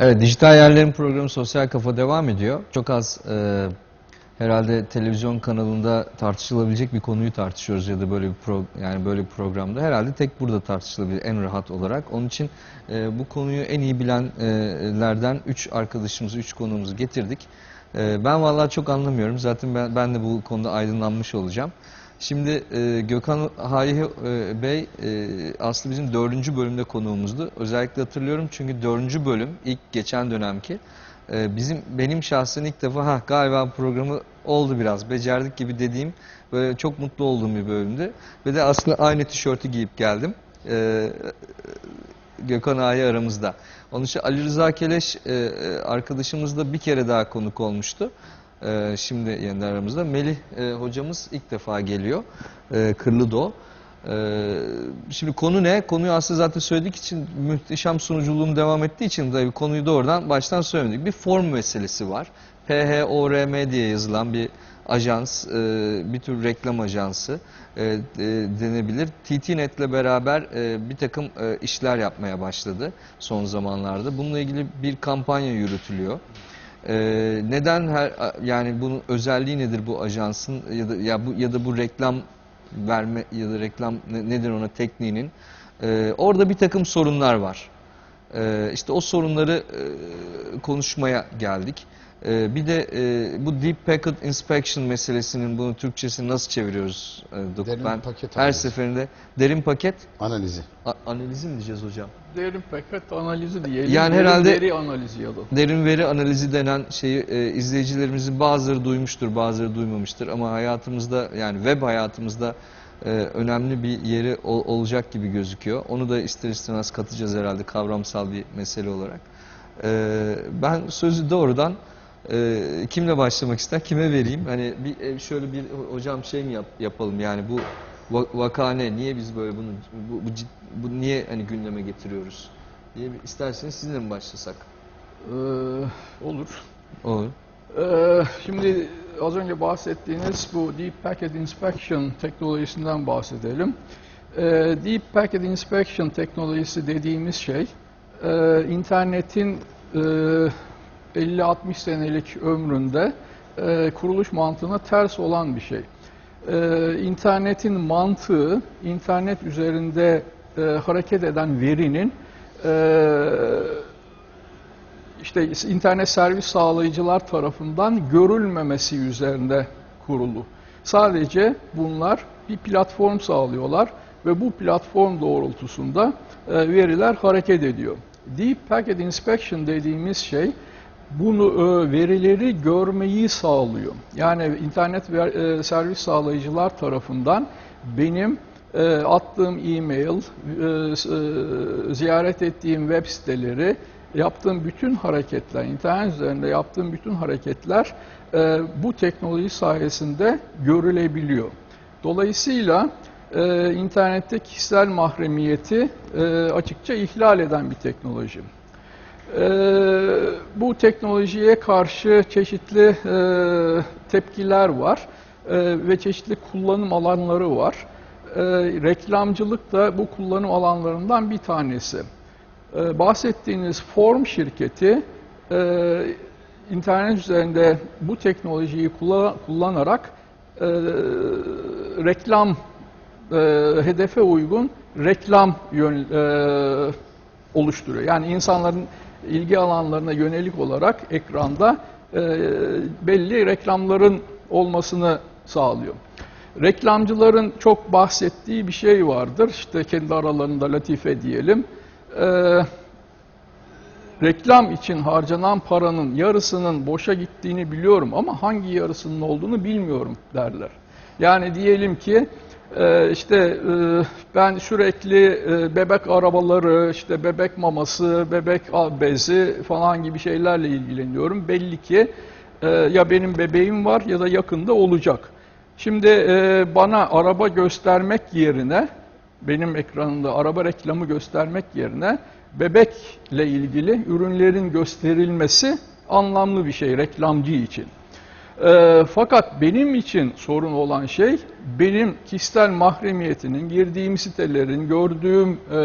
Evet, Dijital Yerlerin programı Sosyal Kafa devam ediyor. Çok az e, herhalde televizyon kanalında tartışılabilecek bir konuyu tartışıyoruz ya da böyle bir pro, yani böyle bir programda herhalde tek burada tartışılabilir en rahat olarak. Onun için e, bu konuyu en iyi bilenlerden 3 arkadaşımızı, 3 konuğumuzu getirdik. E, ben vallahi çok anlamıyorum. Zaten ben, ben de bu konuda aydınlanmış olacağım. Şimdi e, Gökhan Hayi e, Bey e, aslında bizim dördüncü bölümde konuğumuzdu. Özellikle hatırlıyorum çünkü dördüncü bölüm ilk geçen dönemki e, bizim benim şahsen ilk defa ha galiba programı oldu biraz becerdik gibi dediğim böyle çok mutlu olduğum bir bölümdü. Ve de aslında aynı tişörtü giyip geldim. E, Gökhan Ağa'yı aramızda. Onun için Ali Rıza Keleş e, e, arkadaşımız da bir kere daha konuk olmuştu. E, şimdi yeniden aramızda. Melih e, hocamız ilk defa geliyor. E, Kırlıdo. E, şimdi konu ne? Konuyu aslında zaten söyledik için muhteşem sunuculuğum devam ettiği için tabii konuyu doğrudan baştan söylemedik. Bir form meselesi var. PHORM diye yazılan bir ajans, e, bir tür reklam ajansı e, e, denebilir. TTNet'le beraber e, bir takım e, işler yapmaya başladı son zamanlarda. Bununla ilgili bir kampanya yürütülüyor. E, neden her yani bunun özelliği nedir bu ajansın ya da ya bu ya da bu reklam verme ya da reklam ne- nedir ona tekniğinin? E, orada bir takım sorunlar var. E, işte o sorunları e, konuşmaya geldik. Ee, bir de e, bu Deep Packet Inspection meselesinin bunu Türkçesini nasıl çeviriyoruz? e, Dokun? Derin ben paket her analizi. seferinde derin paket Analizi. a- analizi mi diyeceğiz hocam? Derin paket analizi diyelim. Yani derin herhalde- veri analizi ya da. Derin veri analizi denen şeyi e, izleyicilerimizin bazıları duymuştur, bazıları duymamıştır ama hayatımızda yani web hayatımızda e, önemli bir yeri ol- olacak gibi gözüküyor. Onu da ister istemez katacağız herhalde kavramsal bir mesele olarak. E, ben sözü doğrudan e, kimle başlamak ister, kime vereyim? Hani bir e, şöyle bir hocam şey mi yap- yapalım yani bu va- vaka ne? Niye biz böyle bunu bu, bu, bu niye hani gündeme getiriyoruz? diye bir, isterseniz sizinle mi başlasak? Ee, olur. Olur. Ee, şimdi az önce bahsettiğiniz bu Deep Packet Inspection teknolojisinden bahsedelim. Ee, Deep Packet Inspection teknolojisi dediğimiz şey, e, internetin e, 50-60 senelik ömründe e, kuruluş mantığına ters olan bir şey. Ee, internetin mantığı, internet üzerinde e, hareket eden verinin e, işte internet servis sağlayıcılar tarafından görülmemesi üzerinde kurulu. Sadece bunlar bir platform sağlıyorlar ve bu platform doğrultusunda e, veriler hareket ediyor. Deep Packet Inspection dediğimiz şey bunu e, verileri görmeyi sağlıyor. Yani internet e, servis sağlayıcılar tarafından benim e, attığım e-mail, ziyaret ettiğim web siteleri, yaptığım bütün hareketler, internet üzerinde yaptığım bütün hareketler bu teknoloji sayesinde görülebiliyor. Dolayısıyla internette kişisel mahremiyeti açıkça ihlal eden bir teknoloji. Ee, bu teknolojiye karşı çeşitli e, tepkiler var e, ve çeşitli kullanım alanları var. E, reklamcılık da bu kullanım alanlarından bir tanesi. E, bahsettiğiniz Form şirketi e, internet üzerinde bu teknolojiyi kulla- kullanarak e, reklam e, hedefe uygun reklam yön, e, oluşturuyor. Yani insanların ilgi alanlarına yönelik olarak ekranda e, belli reklamların olmasını sağlıyor. Reklamcıların çok bahsettiği bir şey vardır. İşte kendi aralarında latife diyelim. E, reklam için harcanan paranın yarısının boşa gittiğini biliyorum ama hangi yarısının olduğunu bilmiyorum derler. Yani diyelim ki e, işte e, ben sürekli e, bebek arabaları, işte bebek maması, bebek bezi falan gibi şeylerle ilgileniyorum. Belli ki e, ya benim bebeğim var ya da yakında olacak. Şimdi e, bana araba göstermek yerine, benim ekranımda araba reklamı göstermek yerine bebekle ilgili ürünlerin gösterilmesi anlamlı bir şey reklamcı için. E, fakat benim için sorun olan şey benim kişisel mahremiyetinin, girdiğim sitelerin, gördüğüm e,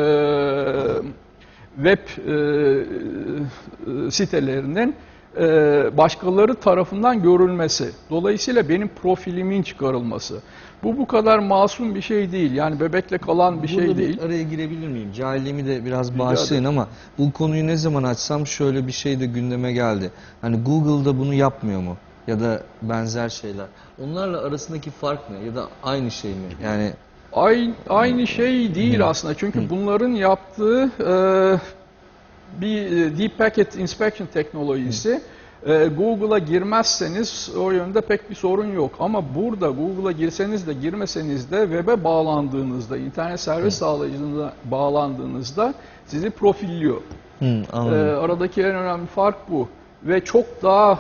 web e, sitelerinin e, başkaları tarafından görülmesi. Dolayısıyla benim profilimin çıkarılması. Bu bu kadar masum bir şey değil. Yani bebekle kalan bir şey Burada değil. bir araya girebilir miyim? Cahilliğimi de biraz bağışlayın ama bu konuyu ne zaman açsam şöyle bir şey de gündeme geldi. Hani Google'da bunu yapmıyor mu? Ya da benzer şeyler. Onlarla arasındaki fark ne? Ya da aynı şey mi? Yani Aynı, aynı şey değil aslında. Çünkü bunların yaptığı e, bir e, Deep Packet Inspection teknolojisi. E, Google'a girmezseniz o yönde pek bir sorun yok. Ama burada Google'a girseniz de girmeseniz de web'e bağlandığınızda, internet servis sağlayıcısına bağlandığınızda sizi profilliyor. hı, anladım. aradaki en önemli fark bu. Ve çok daha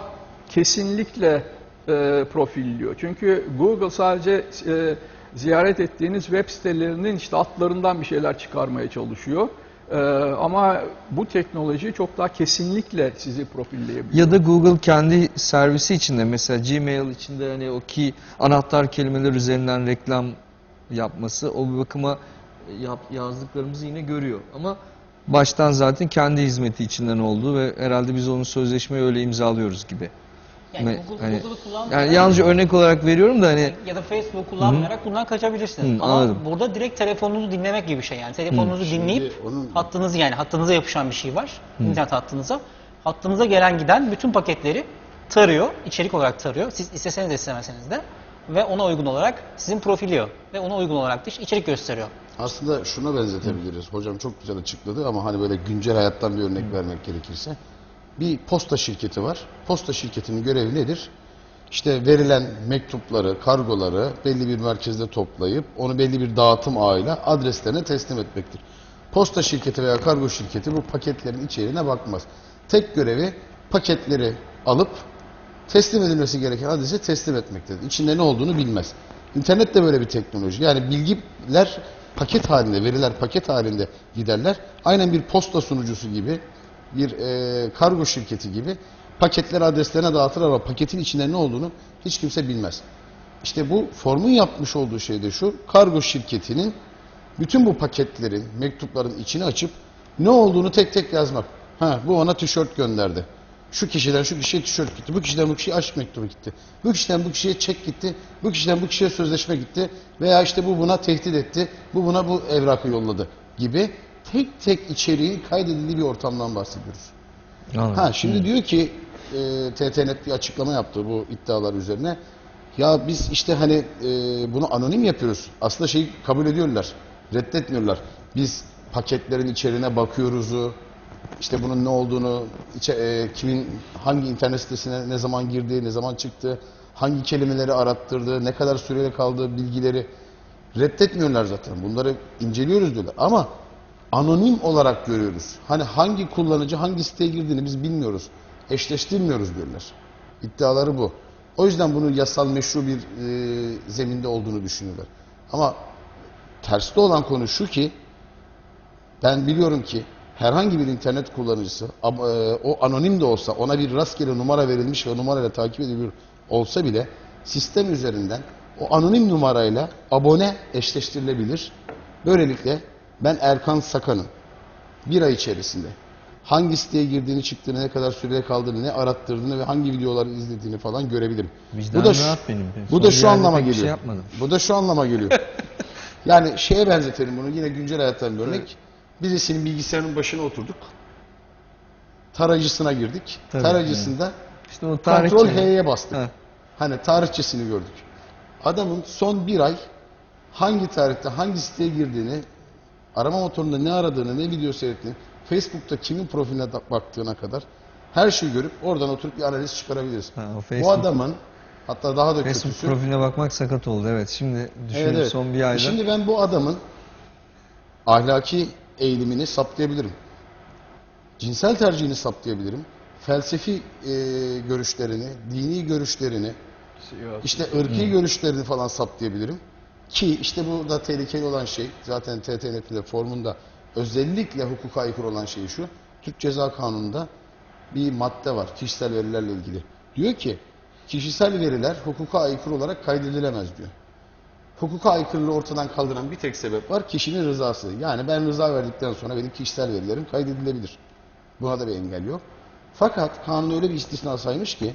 kesinlikle e, profilliyor. Çünkü Google sadece e, ziyaret ettiğiniz web sitelerinin işte adlarından bir şeyler çıkarmaya çalışıyor. Ee, ama bu teknoloji çok daha kesinlikle sizi profilleyebiliyor. Ya da Google kendi servisi içinde mesela Gmail içinde hani o ki anahtar kelimeler üzerinden reklam yapması o bir bakıma yap, yazdıklarımızı yine görüyor. Ama baştan zaten kendi hizmeti içinden olduğu ve herhalde biz onun sözleşmeyi öyle imzalıyoruz gibi. Yani Google, hani- Google'ı kullanmayarak Yani yalnızca örnek olarak veriyorum da hani ya da Facebook kullanmayarak bundan kaçabilirsiniz. Hı, Ama anladım. burada direkt telefonunuzu dinlemek gibi bir şey yani. Telefonunuzu dinleyip onun- hattınızı yani hattınıza yapışan bir şey var. internet hattınıza. Hattınıza gelen giden bütün paketleri tarıyor. içerik olarak tarıyor. Siz isteseniz de istemeseniz de. Ve ona uygun olarak sizin profiliyor. Ve ona uygun olarak da işte içerik gösteriyor. Aslında şuna benzetebiliriz. Hocam çok güzel açıkladı ama hani böyle güncel hayattan bir örnek vermek gerekirse. Bir posta şirketi var. Posta şirketinin görevi nedir? İşte verilen mektupları, kargoları belli bir merkezde toplayıp onu belli bir dağıtım ağıyla adreslerine teslim etmektir. Posta şirketi veya kargo şirketi bu paketlerin içeriğine bakmaz. Tek görevi paketleri alıp teslim edilmesi gereken adrese teslim etmektedir. İçinde ne olduğunu bilmez. İnternet de böyle bir teknoloji. Yani bilgiler paket halinde, veriler paket halinde giderler. Aynen bir posta sunucusu gibi, bir e, kargo şirketi gibi paketleri adreslerine dağıtır ama paketin içinde ne olduğunu hiç kimse bilmez. İşte bu formun yapmış olduğu şey de şu, kargo şirketinin bütün bu paketlerin, mektupların içini açıp ne olduğunu tek tek yazmak. Ha bu ona tişört gönderdi. Şu kişiden şu kişiye tişört gitti. Bu kişiden bu kişiye aşk mektubu gitti. Bu kişiden bu kişiye çek gitti. Bu kişiden bu kişiye sözleşme gitti. Veya işte bu buna tehdit etti. Bu buna bu evrakı yolladı gibi tek tek içeriğin kaydedildiği bir ortamdan bahsediyoruz. anladım. Ha şimdi diyor ki e, TTNet bir açıklama yaptı bu iddialar üzerine. Ya biz işte hani e, bunu anonim yapıyoruz. Aslında şeyi kabul ediyorlar. Reddetmiyorlar. Biz paketlerin içeriğine bakıyoruzu, işte bunun ne olduğunu, içe, e, kimin hangi internet sitesine ne zaman girdiği, ne zaman çıktı, hangi kelimeleri arattırdığı, ne kadar süreli kaldığı bilgileri reddetmiyorlar zaten. Bunları inceliyoruz diyorlar. Ama anonim olarak görüyoruz. Hani hangi kullanıcı hangi siteye girdiğini biz bilmiyoruz. Eşleştirmiyoruz diyorlar. İddiaları bu. O yüzden bunu yasal meşru bir e, zeminde olduğunu düşünüyorlar. Ama terste olan konu şu ki ben biliyorum ki herhangi bir internet kullanıcısı e, o anonim de olsa ona bir rastgele numara verilmiş ve numarayla takip ediliyor olsa bile sistem üzerinden o anonim numarayla abone eşleştirilebilir. Böylelikle ben Erkan Sakan'ın bir ay içerisinde hangi siteye girdiğini, çıktığını, ne kadar sürede kaldığını, ne arattırdığını ve hangi videoları izlediğini falan görebilirim. Vicdanım bu da şu, benim. bu Son da şu anlama geliyor. şey yapmadım. Bu da şu anlama geliyor. yani şeye benzetelim bunu yine güncel hayattan bir örnek. Birisinin bilgisayarının başına oturduk. Tarayıcısına girdik. Tabii, Tarayıcısında İşte o kontrol H'ye bastık. Ha. Hani tarihçesini gördük. Adamın son bir ay hangi tarihte hangi siteye girdiğini, arama motorunda ne aradığını, ne video seyrettiğini, Facebook'ta kimin profiline baktığına kadar her şeyi görüp oradan oturup bir analiz çıkarabiliriz. Ha, o Bu Facebook- adamın hatta daha da Facebook kötüsü profiline bakmak sakat oldu. Evet şimdi düşünün Evet, evet. son bir ayda. Şimdi ben bu adamın ahlaki eğilimini saptayabilirim. Cinsel tercihini saptayabilirim. Felsefi e, görüşlerini, dini görüşlerini, işte ırkî görüşlerini falan saptayabilirim. Ki işte burada tehlikeli olan şey, zaten TTNet'in de formunda özellikle hukuka aykırı olan şey şu. Türk Ceza Kanunu'nda bir madde var kişisel verilerle ilgili. Diyor ki kişisel veriler hukuka aykırı olarak kaydedilemez diyor. hukuka aykırılığı ortadan kaldıran bir tek sebep var. Kişinin rızası. Yani ben rıza verdikten sonra benim kişisel verilerim kaydedilebilir. Buna da bir engel yok. Fakat kanun öyle bir istisna saymış ki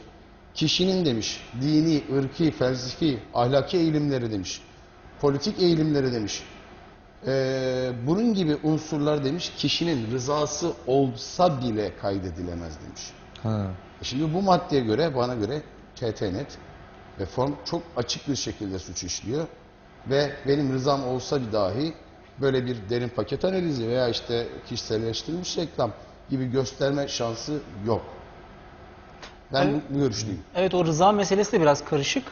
kişinin demiş dini, ırki, felsefi, ahlaki eğilimleri demiş. Politik eğilimleri demiş. Ee, bunun gibi unsurlar demiş kişinin rızası olsa bile kaydedilemez demiş. Ha. Şimdi bu maddeye göre bana göre TTNet ve form çok açık bir şekilde suç işliyor ve benim rızam olsa bir dahi böyle bir derin paket analizi veya işte kişiselleştirilmiş reklam gibi gösterme şansı yok. Ben Evet. bu, bu görüşteyim. Evet o rıza meselesi de biraz karışık.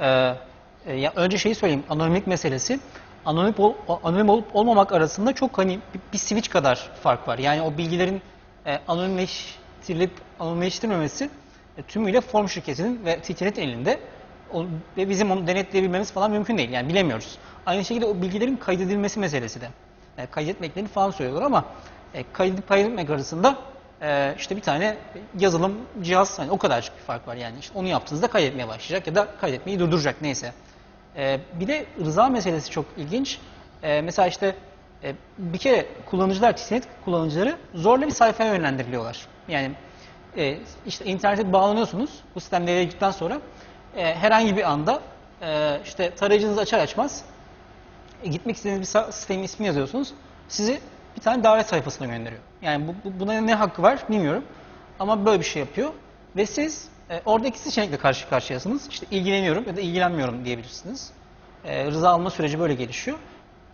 Ee, e, ya önce şeyi söyleyeyim. Anonimlik meselesi. Anonim, ol, anonim olup olmamak arasında çok hani bir, bir switch kadar fark var. Yani o bilgilerin e, anonimleştirilip anonimleştirmemesi e, tümüyle form şirketinin ve TTNet elinde. O, ve bizim onu denetleyebilmemiz falan mümkün değil. Yani bilemiyoruz. Aynı şekilde o bilgilerin kaydedilmesi meselesi de. E, kaydetmeklerini falan söylüyorlar ama e, kaydedip kaydetmek arasında e, işte bir tane yazılım cihaz hani o kadarcık bir fark var yani. İşte onu yaptığınızda kaydetmeye başlayacak ya da kaydetmeyi durduracak neyse. E, bir de rıza meselesi çok ilginç. E, mesela işte e, bir kere kullanıcılar, TCNet kullanıcıları zorla bir sayfaya yönlendiriliyorlar. Yani e, işte internete bağlanıyorsunuz. Bu sistem devreye sonra e, herhangi bir anda işte tarayıcınızı açar açmaz gitmek istediğiniz bir sistemin ismini yazıyorsunuz. Sizi bir tane davet sayfasına gönderiyor. Yani bu- buna ne hakkı var bilmiyorum. Ama böyle bir şey yapıyor. Ve siz e, orada iki seçenekle karşı karşıyasınız. İşte ilgileniyorum ya da ilgilenmiyorum diyebilirsiniz. E, rıza alma süreci böyle gelişiyor.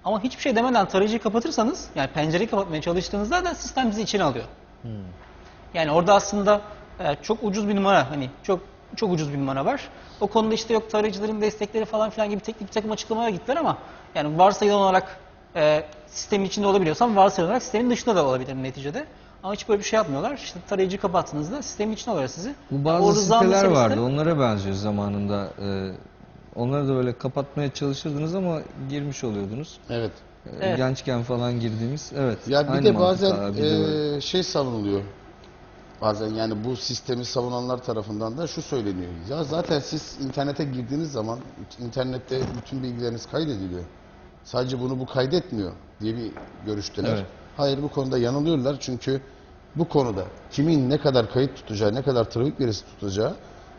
Ama hiçbir şey demeden tarayıcıyı kapatırsanız, yani pencereyi kapatmaya çalıştığınızda da sistem bizi içine alıyor. Yani orada aslında e, çok ucuz bir numara hani çok çok ucuz bir numara var. O konuda işte yok tarayıcıların destekleri falan filan gibi teknik bir takım açıklamalar gittiler ama yani varsayılan olarak e, sistemin içinde olabiliyorsam varsayılan olarak sistemin dışında da olabilir neticede. Ama hiç böyle bir şey yapmıyorlar. İşte tarayıcıyı kapattığınızda sistemin içine alıyor sizi. Bu O bazı rıza siteler vardı. Onlara benziyor zamanında. Ee, onları da böyle kapatmaya çalışırdınız ama girmiş oluyordunuz. Evet. Ee, Evet. Gençken falan girdiğimiz. Evet. Ya bir de bazen abi, bir de böyle. eee, şey savunuluyor. Bazen yani bu sistemi savunanlar tarafından da şu söyleniyor. Ya zaten siz internete girdiğiniz zaman internette bütün bilgileriniz kaydediliyor. Sadece bunu bu kaydetmiyor diye bir görüşteler. Evet. Hayır bu konuda yanılıyorlar çünkü bu konuda kimin ne kadar kayıt tutacağı, ne kadar trafik verisi tutacağı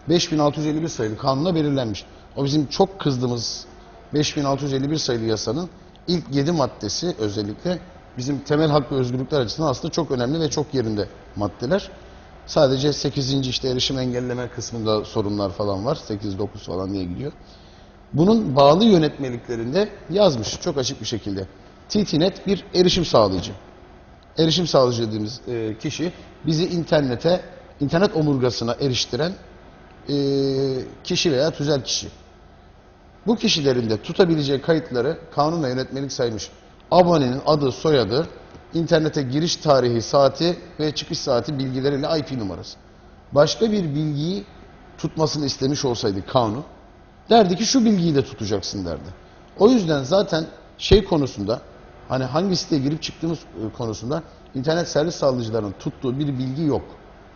5651 sayılı kanunla belirlenmiş. O bizim çok kızdığımız 5651 sayılı yasanın ilk 7 maddesi özellikle bizim temel hak ve özgürlükler açısından aslında çok önemli ve çok yerinde maddeler. Sadece 8. işte erişim engelleme kısmında sorunlar falan var. 8-9 falan diye gidiyor. Bunun bağlı yönetmeliklerinde yazmış çok açık bir şekilde. TTNet bir erişim sağlayıcı. Erişim sağlayıcı dediğimiz e, kişi bizi internete, internet omurgasına eriştiren e, kişi veya tüzel kişi. Bu kişilerin de tutabileceği kayıtları kanun ve yönetmelik saymış. Abonenin adı, soyadı, internete giriş tarihi, saati ve çıkış saati bilgileriyle IP numarası. Başka bir bilgiyi tutmasını istemiş olsaydı kanun, derdi ki şu bilgiyi de tutacaksın derdi. O yüzden zaten şey konusunda, hani hangi siteye girip çıktığımız e, konusunda internet servis sağlayıcılarının tuttuğu bir bilgi yok.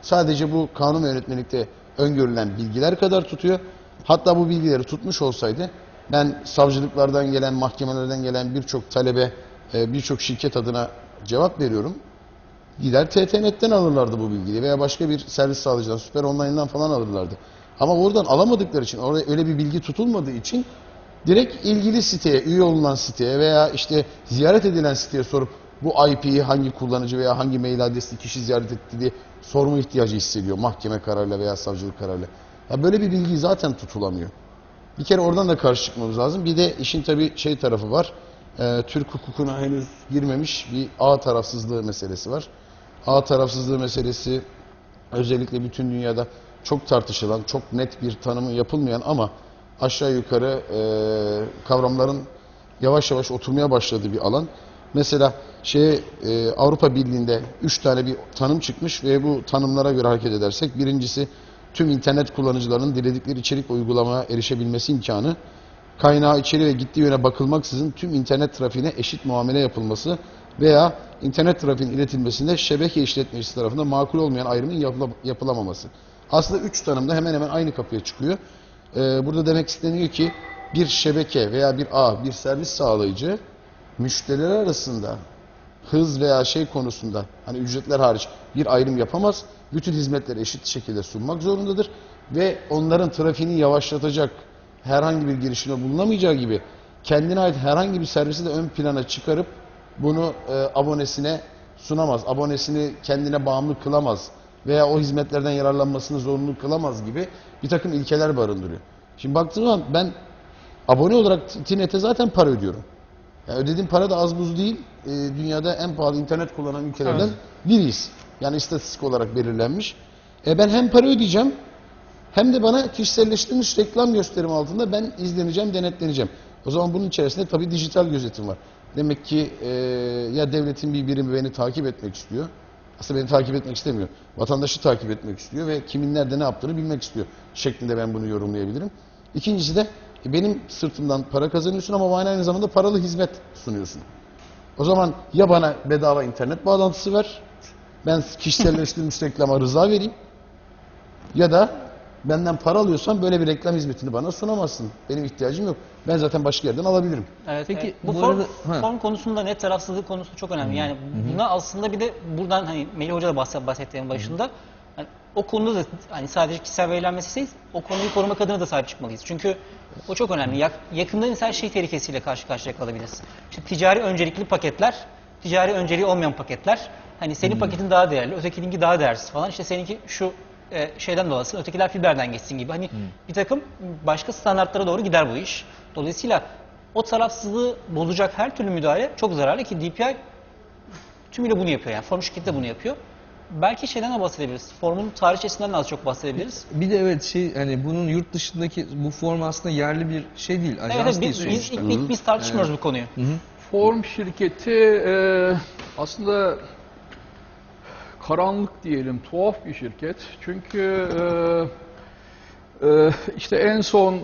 Sadece bu kanun ve yönetmelikte öngörülen bilgiler kadar tutuyor. Hatta bu bilgileri tutmuş olsaydı ben savcılıklardan gelen, mahkemelerden gelen birçok talebe, e, birçok şirket adına cevap veriyorum. Gider TTNet'ten alırlardı bu bilgiyi veya başka bir servis sağlayıcıdan, Süper Online'dan falan alırlardı. Ama oradan alamadıkları için, orada öyle bir bilgi tutulmadığı için direkt ilgili siteye, üye olunan siteye veya işte ziyaret edilen siteye sorup bu IP'yi hangi kullanıcı veya hangi mail adresli kişi ziyaret etti diye sorma ihtiyacı hissediyor mahkeme kararıyla veya savcılık kararıyla. Ya böyle bir bilgi zaten tutulamıyor. Bir kere oradan da karşı çıkmamız lazım. Bir de işin tabii şey tarafı var. Ee, Türk hukukuna henüz girmemiş bir ağ tarafsızlığı meselesi var. Ağ tarafsızlığı meselesi özellikle bütün dünyada çok tartışılan, çok net bir tanımı yapılmayan ama aşağı yukarı e, kavramların yavaş yavaş oturmaya başladığı bir alan. Mesela şey e, Avrupa Birliği'nde üç tane bir tanım çıkmış ve bu tanımlara göre hareket edersek birincisi tüm internet kullanıcılarının diledikleri içerik uygulamaya erişebilmesi imkanı, kaynağı içeri ve gittiği yöne bakılmaksızın tüm internet trafiğine eşit muamele yapılması veya internet trafiğinin iletilmesinde şebeke işletmecisi tarafından makul olmayan ayrımın yapıla- yapılamaması. Aslında üç tanım da hemen hemen aynı kapıya çıkıyor. Ee, burada demek isteniyor ki bir şebeke veya bir ağ, bir servis sağlayıcı müşteriler arasında hız veya şey konusunda hani ücretler hariç bir ayrım yapamaz. Bütün hizmetleri eşit şekilde sunmak zorundadır ve onların trafiğini yavaşlatacak herhangi bir girişimde bulunamayacağı gibi kendine ait herhangi bir servisi de ön plana çıkarıp bunu e, abonesine sunamaz. Abonesini kendine bağımlı kılamaz veya o hizmetlerden yararlanmasını zorunlu kılamaz gibi bir takım ilkeler barındırıyor. Şimdi baktığım zaman ben abone olarak TİNET'e zaten para ödüyorum. Yani ödediğim para da az buz değil. Ee, dünyada en pahalı internet kullanan ülkelerden biriyiz. Yani istatistik olarak belirlenmiş. E ben hem para ödeyeceğim hem de bana kişiselleştirilmiş reklam gösterim altında ben izleneceğim, denetleneceğim. O zaman bunun içerisinde tabii dijital gözetim var. Demek ki e, ya devletin bir birimi beni takip etmek istiyor. Aslında beni takip etmek istemiyor. Vatandaşı takip etmek istiyor ve kimin nerede ne yaptığını bilmek istiyor. Şeklinde ben bunu yorumlayabilirim. İkincisi de e, benim sırtımdan para kazanıyorsun ama bana aynı zamanda paralı hizmet sunuyorsun. O zaman ya bana bedava internet bağlantısı ver, ben kişiselleştirilmiş reklama rıza vereyim ya da benden para alıyorsan böyle bir reklam hizmetini bana sunamazsın. Benim ihtiyacım yok. Ben zaten başka yerden alabilirim. Evet, Peki, evet. bu, bu form, arada- form konusunda net tarafsızlık konusu çok önemli. Yani buna aslında bir de buradan hani Melih Hoca da bahset, bahsetti en başında. Hani o konuda da hani sadece kişisel verilen meselesi değil, o konuyu korumak adına da sahip çıkmalıyız. Çünkü o çok önemli. Yak, yakında insan şey tehlikesiyle karşı karşıya kalabiliriz. İşte ticari öncelikli paketler, ticari önceliği olmayan paketler. Hani senin paketin daha değerli, ötekininki daha değersiz falan. İşte seninki şu e, şeyden dolasın, ötekiler fiberden geçsin gibi. Hani bir takım başka standartlara doğru gider bu iş. Dolayısıyla o tarafsızlığı bozacak her türlü müdahale çok zararlı ki DPI tümüyle bunu yapıyor yani. Form şirketi de bunu yapıyor. Belki şeyden de bahsedebiliriz. Formun tarihçesinden de az çok bahsedebiliriz. Bir de evet şey hani bunun yurt dışındaki bu form aslında yerli bir şey değil, ajans Evet, evet değil biz, biz, sonuçta. ilk, ilk biz tartışmıyoruz bu konuyu. Form şirketi e, aslında karanlık diyelim, tuhaf bir şirket. Çünkü e, e, işte en son e,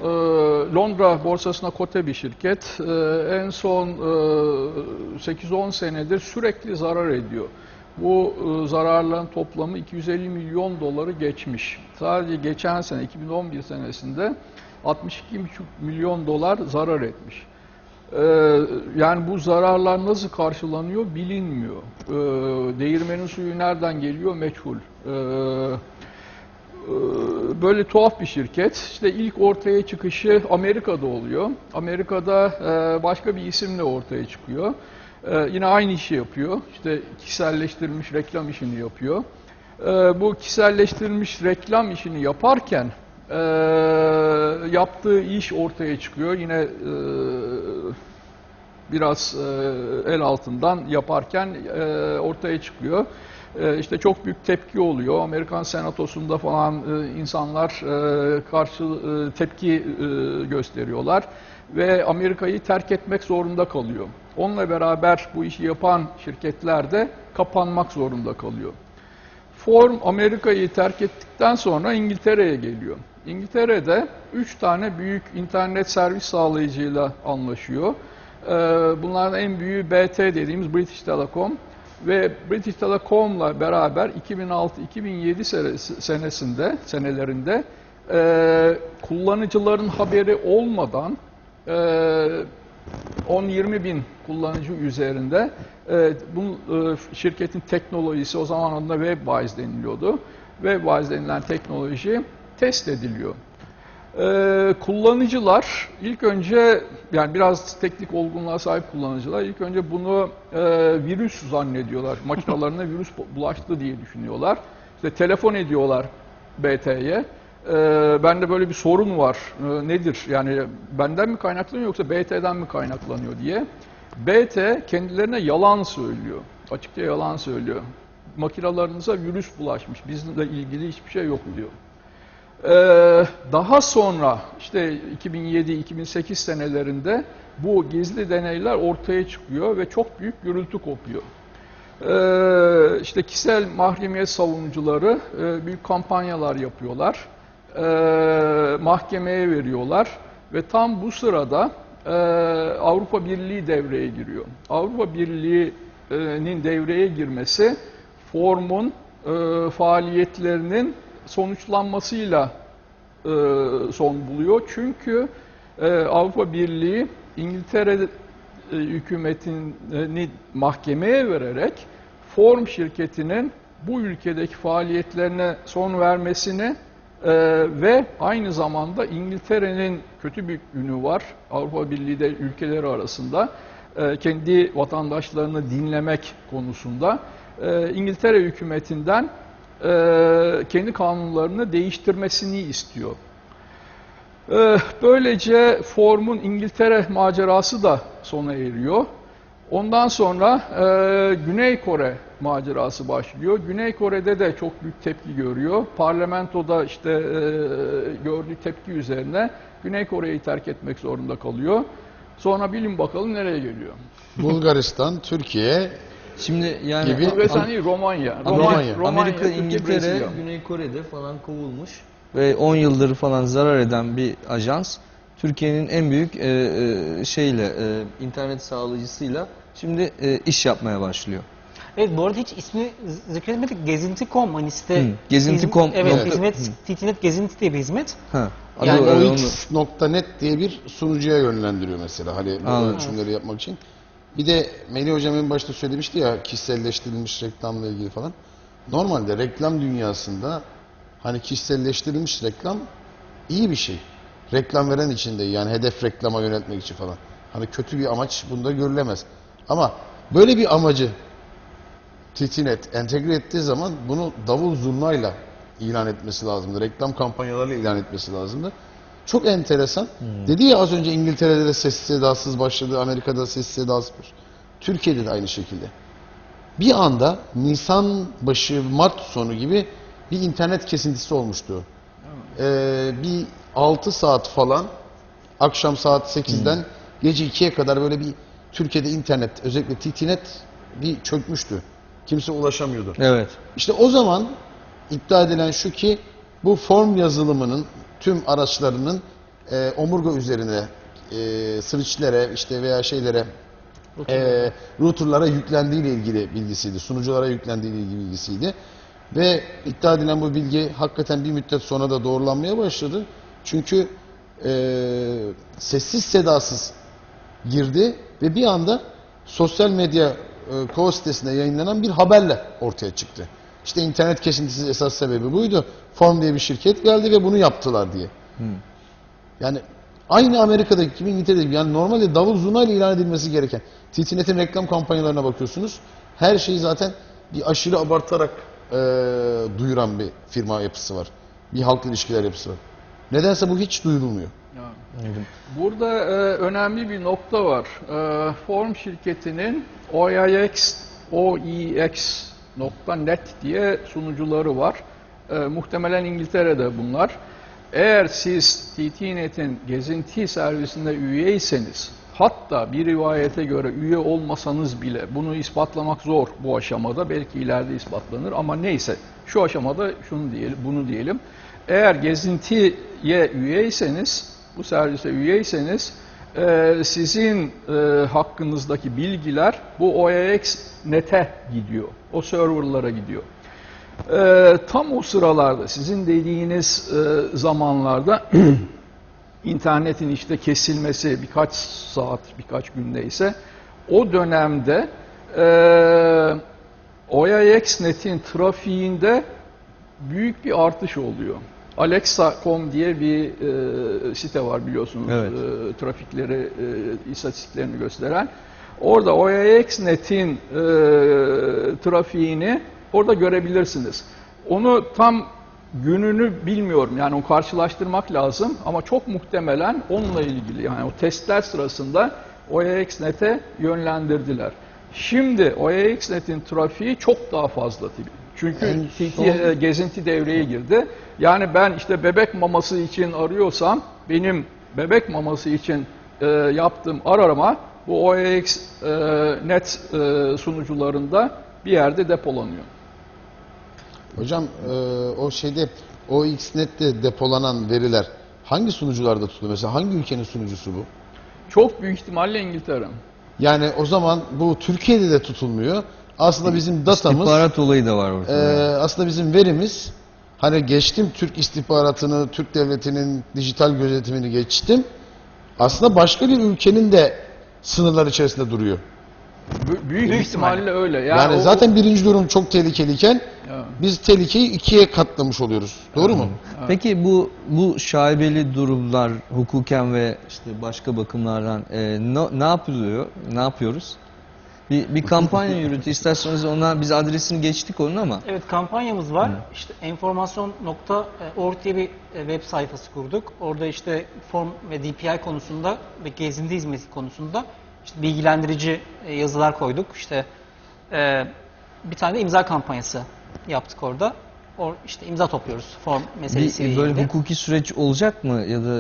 Londra borsasına kote bir şirket. E, en son e, 8-10 senedir sürekli zarar ediyor. Bu e, zararların toplamı 250 milyon doları geçmiş. Sadece geçen sene 2011 senesinde 62,5 milyon dolar zarar etmiş. Ee, yani bu zararlar nasıl karşılanıyor bilinmiyor. Ee, değirmenin suyu nereden geliyor meçhul. Ee, e, böyle tuhaf bir şirket. İşte ilk ortaya çıkışı Amerika'da oluyor. Amerika'da e, başka bir isimle ortaya çıkıyor. Ee, yine aynı işi yapıyor. İşte kişiselleştirilmiş reklam işini yapıyor. Bu kişiselleştirilmiş reklam işini yaparken e, yaptığı iş ortaya çıkıyor. Yine e, biraz e, el altından yaparken e, ortaya çıkıyor. E, işte çok büyük tepki oluyor. Amerikan Senatosu'nda falan e, insanlar e, karşı e, tepki e, gösteriyorlar ve Amerika'yı terk etmek zorunda kalıyor. Onunla beraber bu işi yapan şirketler de kapanmak zorunda kalıyor. Form Amerika'yı terk ettikten sonra İngiltere'ye geliyor. İngiltere'de 3 tane büyük internet servis sağlayıcıyla anlaşıyor. Ee, Bunlardan en büyüğü BT dediğimiz British Telecom ve British Telecom'la beraber 2006-2007 senesi- senesinde senelerinde e, kullanıcıların haberi olmadan e, 10-20 bin kullanıcı üzerinde e, bu e, şirketin teknolojisi o zaman adına WebWise deniliyordu. WebWise denilen teknoloji test ediliyor. E, kullanıcılar ilk önce yani biraz teknik olgunluğa sahip kullanıcılar ilk önce bunu e, virüs zannediyorlar. Makinalarına virüs bulaştı diye düşünüyorlar. İşte telefon ediyorlar BT'ye. Ee, bende böyle bir sorun var. Ee, nedir? Yani benden mi kaynaklanıyor yoksa BT'den mi kaynaklanıyor diye. BT kendilerine yalan söylüyor. Açıkça yalan söylüyor. Makinalarınıza virüs bulaşmış. Bizimle ilgili hiçbir şey yok diyor. Ee, daha sonra işte 2007-2008 senelerinde bu gizli deneyler ortaya çıkıyor ve çok büyük gürültü kopuyor. Ee, işte kişisel mahremiyet savunucuları e, büyük kampanyalar yapıyorlar. Ee, mahkemeye veriyorlar ve tam bu sırada e, Avrupa Birliği devreye giriyor. Avrupa Birliği'nin devreye girmesi formun e, faaliyetlerinin sonuçlanmasıyla e, son buluyor. Çünkü e, Avrupa Birliği İngiltere e, hükümetini mahkemeye vererek Form şirketinin bu ülkedeki faaliyetlerine son vermesini e, ve aynı zamanda İngiltere'nin kötü bir ünü var Avrupa Birliği de ülkeleri arasında e, kendi vatandaşlarını dinlemek konusunda e, İngiltere hükümetinden e, kendi kanunlarını değiştirmesini istiyor. E, Böylece Form'un İngiltere macerası da sona eriyor. Ondan sonra e, Güney Kore macerası başlıyor. Güney Kore'de de çok büyük tepki görüyor. Parlamentoda işte e, gördüğü tepki üzerine Güney Kore'yi terk etmek zorunda kalıyor. Sonra bilin bakalım nereye geliyor. Bulgaristan, Türkiye Şimdi yani Gibi- değil, Romanya. Romanya. Amerika, İngiltere. Güney Kore'de falan kovulmuş ve 10 yıldır falan zarar eden bir ajans Türkiye'nin en büyük e, e, şeyle e, internet sağlayıcısıyla şimdi e, iş yapmaya başlıyor. Evet bu arada hiç ismi zikretmedik. Gezinti.com hani site. Hı, Gezinti.com hizmet- Evet, nokta- hizmet. Hı. TTNet Gezinti diye bir hizmet. Ha. Yani OX.net diye bir sunucuya yönlendiriyor mesela hani bu ölçümleri yapmak için. Bir de Melih Hocam en başta söylemişti ya kişiselleştirilmiş reklamla ilgili falan. Normalde reklam dünyasında hani kişiselleştirilmiş reklam iyi bir şey. Reklam veren için de yani hedef reklama yöneltmek için falan. Hani kötü bir amaç bunda görülemez. Ama böyle bir amacı TTNet entegre ettiği zaman bunu davul zurnayla ilan etmesi lazımdı. Reklam kampanyalarıyla ilan etmesi lazımdı. Çok enteresan. Dedi ya az önce İngiltere'de de sessiz sedasız başladı, Amerika'da sessiz sedasız başladı. Türkiye'de de aynı şekilde. Bir anda Nisan başı, Mart sonu gibi bir internet kesintisi olmuştu. Ee, bir 6 saat falan akşam saat 8'den gece 2'ye kadar böyle bir Türkiye'de internet özellikle TTNet bir çökmüştü. Kimse ulaşamıyordu. Evet. İşte o zaman iddia edilen şu ki bu form yazılımının tüm araçlarının e, omurga üzerine e, switchlere işte veya şeylere e, routerlara yüklendiği ile ilgili bilgisiydi. Sunuculara yüklendiği ile ilgili bilgisiydi. Ve iddia edilen bu bilgi hakikaten bir müddet sonra da doğrulanmaya başladı. Çünkü e, sessiz sedasız girdi ve bir anda sosyal medya e, kova sitesinde yayınlanan bir haberle ortaya çıktı. İşte internet kesintisi esas sebebi buydu. Form diye bir şirket geldi ve bunu yaptılar diye. Yani aynı Amerika'daki gibi İngiltere'deki gibi yani normalde davul zurnayla ilan edilmesi gereken TTNet'in reklam kampanyalarına bakıyorsunuz. Her şeyi zaten bir aşırı abartarak e, duyuran bir firma yapısı var. Bir halk ilişkiler yapısı var. Nedense bu hiç duyulmuyor. Burada e, önemli bir nokta var. E, Form şirketinin OIX, OIX.net diye sunucuları var. E, muhtemelen İngiltere'de bunlar. Eğer siz TTNet'in gezinti servisinde üyeyseniz, hatta bir rivayete göre üye olmasanız bile bunu ispatlamak zor bu aşamada. Belki ileride ispatlanır ama neyse şu aşamada şunu diyelim, bunu diyelim. Eğer gezintiye üyeyseniz, bu servise üyeyseniz e, sizin e, hakkınızdaki bilgiler bu OAX nete gidiyor. O serverlara gidiyor. E, tam o sıralarda sizin dediğiniz e, zamanlarda internetin işte kesilmesi birkaç saat, birkaç gündeyse o dönemde e, OAX.net'in trafiğinde büyük bir artış oluyor. Alexa.com diye bir e, site var biliyorsunuz. Evet. E, trafikleri, e, istatistiklerini gösteren. Orada OAX.net'in e, trafiğini orada görebilirsiniz. Onu tam gününü bilmiyorum. Yani o karşılaştırmak lazım ama çok muhtemelen onunla ilgili yani o testler sırasında OAX.net'e yönlendirdiler. Şimdi OAX.net'in trafiği çok daha fazla tabii. Çünkü En TT, son- e, gezinti devreye girdi. Yani ben işte bebek maması için arıyorsam benim bebek maması için e, yaptığım arama bu OAX e, net e, sunucularında bir yerde depolanıyor. Hocam e, o şeyde o Xnet'te depolanan veriler hangi sunucularda tutuluyor? Mesela hangi ülkenin sunucusu bu? Çok büyük ihtimalle İngiltere. Yani o zaman bu Türkiye'de de tutulmuyor. Aslında bizim datamız, İstihbarat olayı da var ortada. e, aslında bizim verimiz, hani geçtim Türk istihbaratını, Türk devletinin dijital gözetimini geçtim. aslında başka bir ülkenin de sınırlar içerisinde duruyor. Bü- büyük, Büyük ihtimalle ihtimalle. öyle. Yani, o- zaten birinci durum çok tehlikeliyken Ya. biz tehlikeyi ikiye katlamış oluyoruz. Doğru mu? Peki bu bu şaibeli durumlar hukuken ve işte başka bakımlardan e, no- ne yapılıyor? Ne yapıyoruz? Bir, bir kampanya yürütü isterseniz ona biz adresini geçtik onun ama Evet kampanyamız var. İşte enformasyon.org diye bir e, web sayfası kurduk. Orada işte form ve DPI konusunda ve gezinti hizmeti konusunda işte bilgilendirici e, yazılar koyduk. İşte e, bir tane de imza kampanyası yaptık orada. Or, işte imza topluyoruz form meselesiyle bir, böyle ilgili. hukuki süreç olacak mı ya da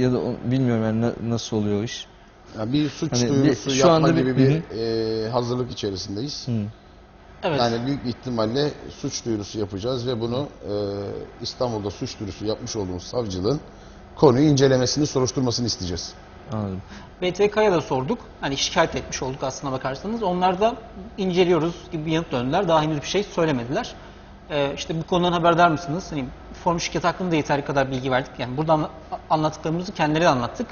ya da bilmiyorum yani na- nasıl oluyor iş? Yani bir suç Hani bir- duyurusu şu yapma anda bir- gibi bir e, hazırlık içerisindeyiz. Hı. Evet. Yani büyük bir ihtimalle suç duyurusu yapacağız ve bunu e, İstanbul'da suç duyurusu yapmış olduğumuz savcılığın konuyu incelemesini, soruşturmasını isteyeceğiz. Anladım. BTK'ya da sorduk. Hani şikayet etmiş olduk aslına bakarsanız. Onlar da inceliyoruz gibi bir yanıt döndüler. Daha henüz bir şey söylemediler. Ee, işte bu konudan haberdar mısınız? Hani form şirket hakkında da yeteri kadar bilgi verdik. Yani burada anla- anlattıklarımızı kendileri de anlattık.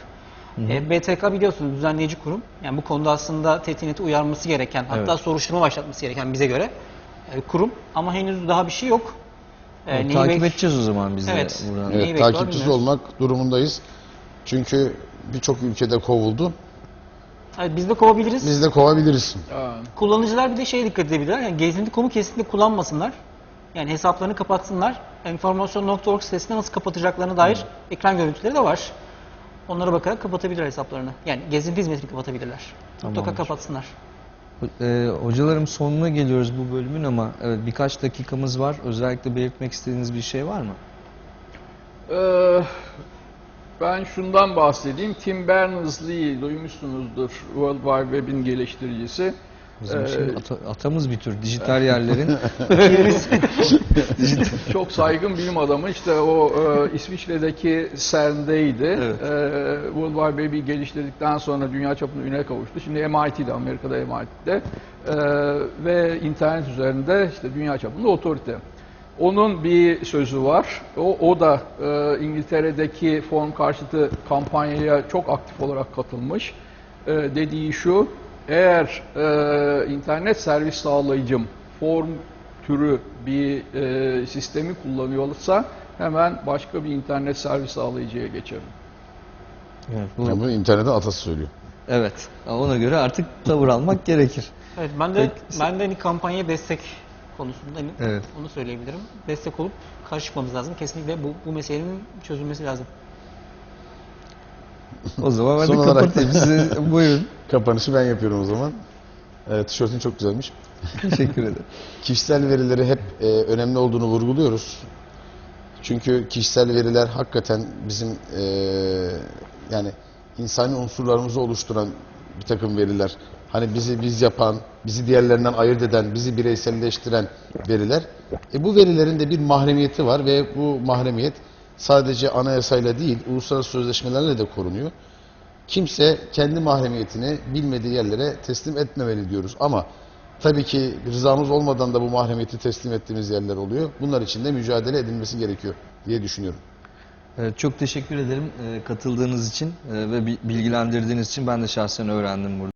Ee, BTK biliyorsunuz düzenleyici kurum. Yani bu konuda aslında TTNet'i uyarması gereken, hatta Evet. soruşturma başlatması gereken bize göre e, kurum. Ama henüz daha bir şey yok. Ee, neyi Takip bek- edeceğiz o zaman biz Evet. de buradan. Neyi Evet, bekliyor takipçisi bilmiyoruz. olmak durumundayız. Çünkü birçok ülkede kovuldu. Evet, biz de kovabiliriz. Biz de kovabiliriz. Kullanıcılar bir de şeye dikkat edebilirler. Yani gezinti.com'u kesinlikle kullanmasınlar. Yani hesaplarını kapatsınlar. Enformasyon.org sitesinde nasıl kapatacaklarına dair ekran görüntüleri de var. Onlara bakarak kapatabilir hesaplarını. Yani gezinti hizmetini kapatabilirler. Mutlaka Tamamdır. kapatsınlar. Ee, hocalarım sonuna geliyoruz bu bölümün ama evet, birkaç dakikamız var. Özellikle belirtmek istediğiniz bir şey var mı? Ee, ben şundan bahsedeyim. Tim Berners-Lee duymuşsunuzdur. World Wide Web'in geliştiricisi. Bizim Ee, ata- atamız bir tür dijital yerlerin Çok saygın bilim adamı. İşte o e, İsviçre'deki CERN'deydi. Evet. E, World Wide Web'i geliştirdikten sonra dünya çapında üne kavuştu. Şimdi MIT'de, Amerika'da MIT'de. E, ve internet üzerinde işte dünya çapında otorite. Onun bir sözü var. O, o da e, İngiltere'deki form karşıtı kampanyaya çok aktif olarak katılmış. E, dediği şu, eğer e, internet servis sağlayıcım form türü bir e, sistemi kullanıyorsa hemen başka bir internet servis sağlayıcıya geçerim. evet, bu- bunu internette atası söylüyor. evet. Ona göre artık tavır almak gerekir. Evet ben de Peki. ben de hani kampanyaya destek konusunda hani Evet. onu söyleyebilirim. Destek olup karşı çıkmamız lazım. Kesinlikle bu, bu meselenin çözülmesi lazım. O zaman Son de olarak- kapatayım. Size buyurun. Kapanışı ben yapıyorum o zaman. Ee, tişörtün çok güzelmiş. Teşekkür ederim. Kişisel verileri hep e, önemli olduğunu vurguluyoruz. Çünkü kişisel veriler hakikaten bizim e, yani insani unsurlarımızı oluşturan bir takım veriler. Hani bizi biz yapan, bizi diğerlerinden ayırt eden, bizi bireyselleştiren veriler. E, bu verilerin de bir mahremiyeti var ve bu mahremiyet sadece anayasayla değil, uluslararası sözleşmelerle de korunuyor. Kimse kendi mahremiyetini bilmediği yerlere teslim etmemeli diyoruz. Ama tabii ki rızamız olmadan da bu mahremiyeti teslim ettiğimiz yerler oluyor. Bunlar için de mücadele edilmesi gerekiyor diye düşünüyorum. Evet, çok teşekkür ederim e, katıldığınız için e, ve bi- bilgilendirdiğiniz için ben de şahsen öğrendim burada.